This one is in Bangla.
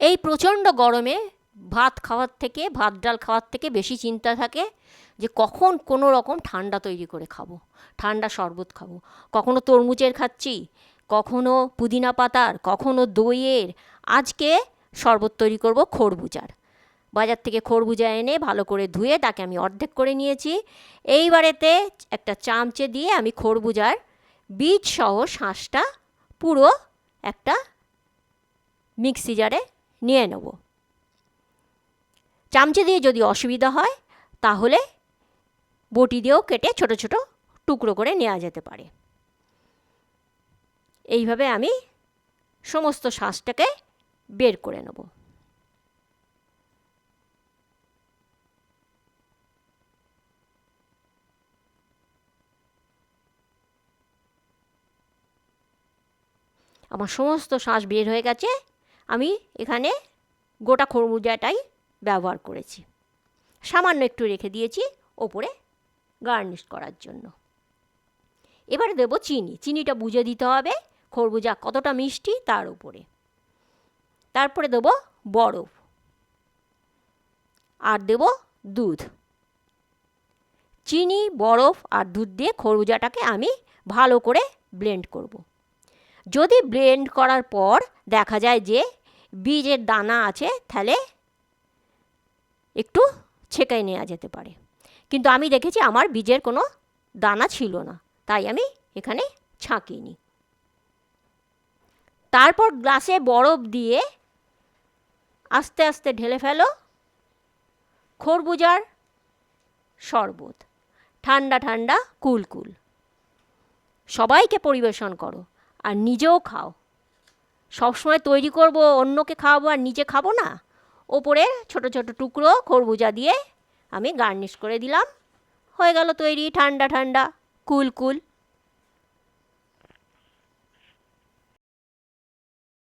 এই প্রচণ্ড গরমে ভাত খাওয়ার থেকে, ভাত ডাল খাওয়ার থেকে বেশি চিন্তা থাকে যে কখন কোনো রকম ঠান্ডা তৈরি করে খাব, ঠান্ডা শরবত খাব। কখনো তরমুজের খাচ্ছি, কখনো পুদিনা পাতার, কখনো দইয়ের। আজকে শরবত তৈরি করব খরবুজার। বাজার থেকে খরবুজা এনে ভালো করে ধুয়ে তাকে আমি অর্ধেক করে নিয়েছি। এইবারেতে একটা চামচে দিয়ে আমি খরবুজার বীজ সহ শাঁসটা পুরো একটা মিক্সি জারে নিয়ে নেব। চামচে দিয়ে যদি অসুবিধা হয়, তাহলে বটি দিয়েও কেটে ছোট ছোট টুকরো করে নেওয়া যেতে পারে। এইভাবে আমি সমস্ত শাঁসটাকে বের করে নেব। আমার সমস্ত শ্বাস বের হয়ে গেছে। আমি এখানে গোটা খরমুজাটাই ব্যবহার করেছি। সামান্য একটু রেখে দিয়েছি ওপরে গার্নিশ করার জন্য। এবারে দেবো চিনি। চিনিটা বুঝে দিতে হবে খরবুজা কতটা মিষ্টি তার উপরে। তারপরে দেবো বরফ। আর দেব দুধ। চিনি, বরফ আর দুধ দিয়ে খরবুজাটাকে আমি ভালো করে ব্লেন্ড করব। যদি ব্লেন্ড করার পর দেখা যায় যে বীজের দানা আছে, তাহলে একটু ছেঁকাই নেওয়া যেতে পারে। কিন্তু আমি দেখেছি আমার বীজের কোনো দানা ছিল না, তাই আমি এখানে ছাঁকিনি। তারপর গ্লাসে বরফ দিয়ে আস্তে আস্তে ঢেলে ফেলো খরবুজার শরবত। ঠান্ডা ঠান্ডা কুল কুল সবাইকে পরিবেশন করো। আর নিজেও খাও। সবসময় তৈরি করব, অন্যকে খাওয়াবো আর নিজে খাব না। ওপরে ছোট ছোট টুকরো খরবুজা দিয়ে আমি গার্নিশ করে দিলাম। হয়ে গেল তৈরি ঠান্ডা ঠান্ডা, কুল কুল।